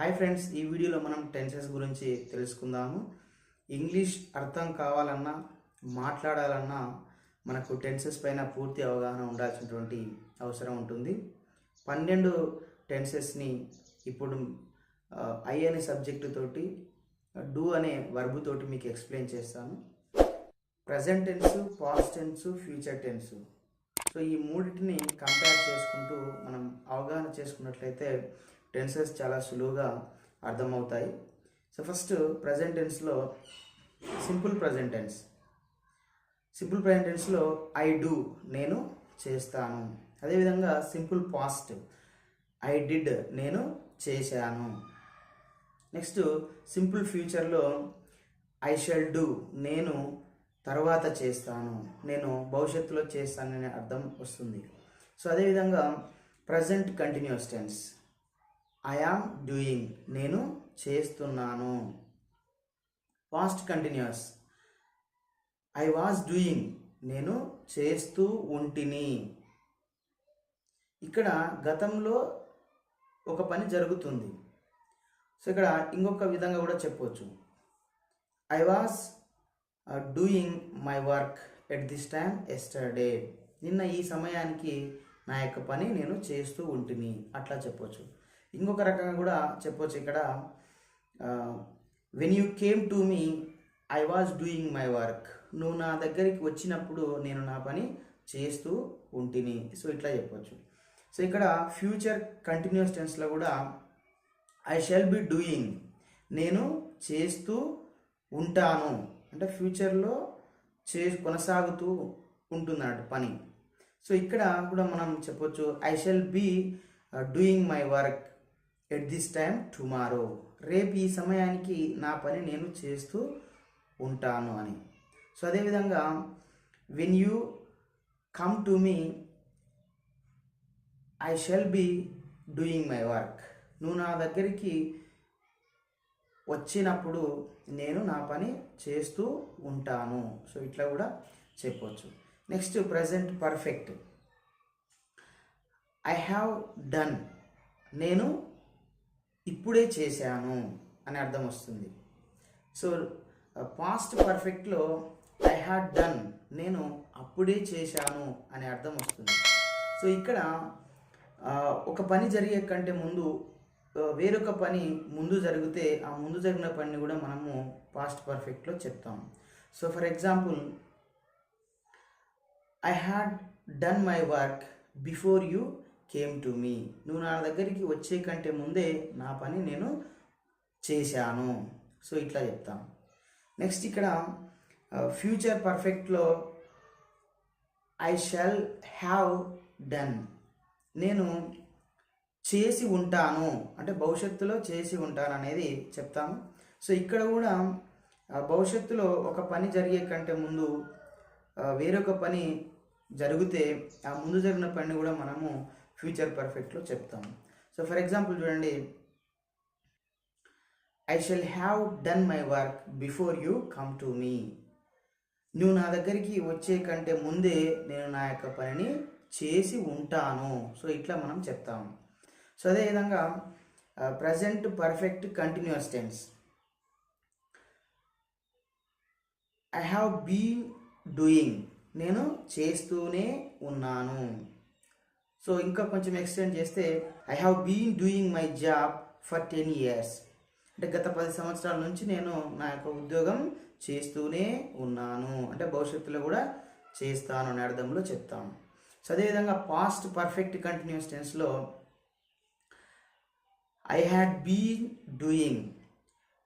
Hi friends ఈ వీడియోలో మనం టెన్సెస్ గురించి తెలుసుకుందాము. ఇంగ్లీష్ అర్థం కావాలన్నా మాట్లాడాలన్నా మనకు టెన్సెస్ పైన పూర్తి అవగాహన ఉండాల్సినటువంటి అవసరం ఉంటుంది. పన్నెండు టెన్సెస్ని ఇప్పుడు ఐ అనే సబ్జెక్టు తోటి డూ అనే వర్బు తోటి మీకు ఎక్స్ప్లెయిన్ చేస్తాను. Present tense past tense future tense so ఈ మూడింటిని కంపేర్ చేసుకుంటూ మనం అవగాహన చేసుకున్నట్లయితే టెన్సెస్ చాలా సులువుగా అర్థమవుతాయి. So first present టెన్స్లో simple present tense simple present టెన్స్లో I do నేను చేస్తాను. అదేవిధంగా సింపుల్ పాస్ట్ ఐ డిడ్ నేను చేశాను. నెక్స్ట్ సింపుల్ ఫ్యూచర్లో ఐ షల్ డూ నేను తర్వాత చేస్తాను. నేను భవిష్యత్తులో చేస్తాననే అర్థం వస్తుంది. సో అదేవిధంగా present continuous tense I doing నేను చేస్తున్నాను. Past continuous I was doing నేను చేస్తూ ఉంటిని. ఇక్కడ గతంలో ఒక పని జరుగుతుంది. సో ఇక్కడ ఇంకొక విధంగా కూడా చెప్పవచ్చు I was doing my work at this time yesterday నిన్న ఈ సమయానికి నా యొక్క పని నేను చేస్తూ ఉంటిని. అట్లా చెప్పొచ్చు. ఇంకొక రకంగా కూడా చెప్పొచ్చు ఇక్కడ. When you came to me I was doing my work నువ్వు నా దగ్గరికి వచ్చినప్పుడు నేను నా పని చేస్తూ ఉంటిని. సో ఇట్లా చెప్పొచ్చు. సో ఇక్కడ ఫ్యూచర్ కంటిన్యూస్ టెన్స్లో కూడా ఐ షాల్ బి డూయింగ్ నేను చేస్తూ ఉంటాను. అంటే ఫ్యూచర్లో చే కొనసాగుతూ ఉంటున్నాడు పని. సో ఇక్కడ కూడా మనం చెప్పొచ్చు I shall be doing my work at this time tomorrow రేపు ఈ సమయానికి నా పని నేను చేస్తూ ఉంటాను అని. సో అదేవిధంగా when you come to me I shall be doing my work నువ్వు నా దగ్గరికి వచ్చినప్పుడు నేను నా పని చేస్తూ ఉంటాను. సో ఇట్లా కూడా చెప్పవచ్చు next present perfect I have done నేను ఇప్పుడే చేశాను అని అర్థం వస్తుంది. సో పాస్ట్ పర్ఫెక్ట్లో ఐ హ్యాడ్ డన్ నేను అప్పుడే చేశాను అనే అర్థం వస్తుంది. సో ఇక్కడ ఒక పని జరిగే కంటే ముందు వేరొక పని ముందు జరిగితే ఆ ముందు జరిగిన పనిని కూడా మనము పాస్ట్ పర్ఫెక్ట్లో చెప్తాం. So for example I had done my work before you came to me నువ్వు నా దగ్గరికి వచ్చే కంటే ముందే నా పని నేను చేశాను. సో ఇట్లా చెప్తాను నెక్స్ట్ ఇక్కడ ఫ్యూచర్ పర్ఫెక్ట్లో ఐ షాల్ హ్యావ్ డన్ నేను చేసి ఉంటాను. అంటే భవిష్యత్తులో చేసి ఉంటాను అనేది చెప్తాము. సో ఇక్కడ కూడా భవిష్యత్తులో ఒక పని జరిగే కంటే ముందు వేరొక పని జరిగితే ఆ ముందు జరిగిన పని కూడా మనము ఫ్యూచర్ పర్ఫెక్ట్లో చెప్తాము. సో ఫర్ ఎగ్జాంపుల్ చూడండి. I shall have done my work before you come to me నువ్వు నా దగ్గరికి వచ్చే కంటే ముందే నేను నా యొక్క పనిని చేసి ఉంటాను. సో ఇట్లా మనం చెప్తాము. సో అదేవిధంగా present perfect continuous tense I have been doing నేను చేస్తూనే ఉన్నాను. సో ఇంకా కొంచెం ఎక్స్టెండ్ చేస్తే I have been doing my job for ten years అంటే గత పది సంవత్సరాల నుంచి నేను నా యొక్క ఉద్యోగం చేస్తూనే ఉన్నాను. అంటే భవిష్యత్తులో కూడా చేస్తాను అనే అర్థంలో చెప్తాను సో అదేవిధంగా పాస్ట్ పర్ఫెక్ట్ కంటిన్యూస్ టెన్స్లో ఐ హ్యాడ్ బీన్ డూయింగ్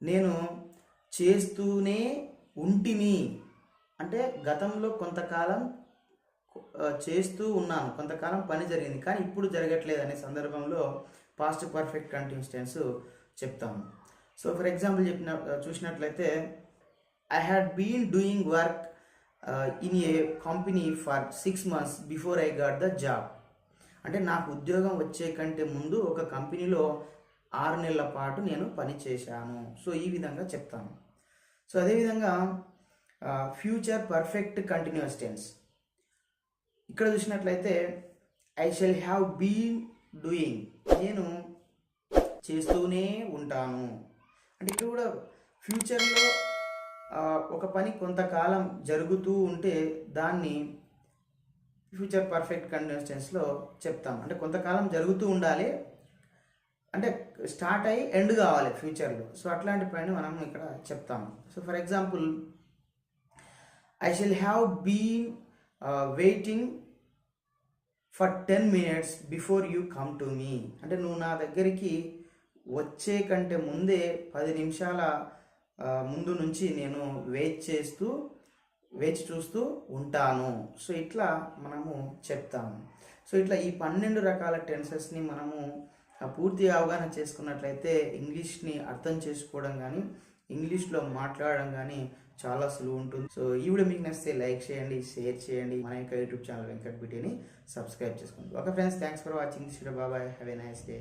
నేను చేస్తూనే ఉంటిని. అంటే గతంలో కొంతకాలం చేస్తూ ఉన్నాను. కొంతకాలం పని జరిగింది. కానీ ఇప్పుడు జరగట్లేదు అనే సందర్భంలో పాస్ట్ పర్ఫెక్ట్ కంటిన్యూస్ టెన్స్ చెప్తాము. సో ఫర్ ఎగ్జాంపుల్ చెప్పిన చూసినట్లయితే I had been doing work in a company for six months before I got the job అంటే నాకు ఉద్యోగం వచ్చే కంటే ముందు ఒక కంపెనీలో ఆరు నెలల పాటు నేను పని చేశాను. సో ఈ విధంగా చెప్తాను. సో అదేవిధంగా ఫ్యూచర్ పర్ఫెక్ట్ కంటిన్యూస్ టెన్స్ ఇక్కడ చూసినట్లయితే I shall have been doing నేను చేస్తూనే ఉంటాను. అంటే ఇక్కడ కూడా ఫ్యూచర్లో ఒక పని కొంతకాలం జరుగుతూ ఉంటే దాన్ని ఫ్యూచర్ పర్ఫెక్ట్ కండిషన్స్లో చెప్తాం. అంటే కొంతకాలం జరుగుతూ ఉండాలి. అంటే స్టార్ట్ అయ్యి ఎండ్ కావాలి ఫ్యూచర్లో. సో అట్లాంటి పని మనం ఇక్కడ చెప్తాము so for example I shall have been waiting for ten minutes before you come to me అంటే నువ్వు నా దగ్గరికి వచ్చే కంటే ముందే పది నిమిషాల ముందు నుంచి నేను వెయిట్ చేస్తూ వేచి చూస్తూ ఉంటాను. సో ఇట్లా మనము చెప్తాము సో ఇట్లా ఈ పన్నెండు రకాల టెన్సెస్ని మనము పూర్తి అవగాహన చేసుకున్నట్లయితే ఇంగ్లీష్ని అర్థం చేసుకోవడం కానీ ఇంగ్లీష్లో మాట్లాడడం కానీ చాలా సులువు ఉంటుంది. సో ఈ వీడియో మీకు నచ్చితే లైక్ చేయండి షేర్ చేయండి. మన యొక్క యూట్యూబ్ ఛానల్ వెంకట్ బిటీని సబ్స్క్రైబ్ చేసుకోండి. Okay friends thanks for watching. This video bye bye have a nice day.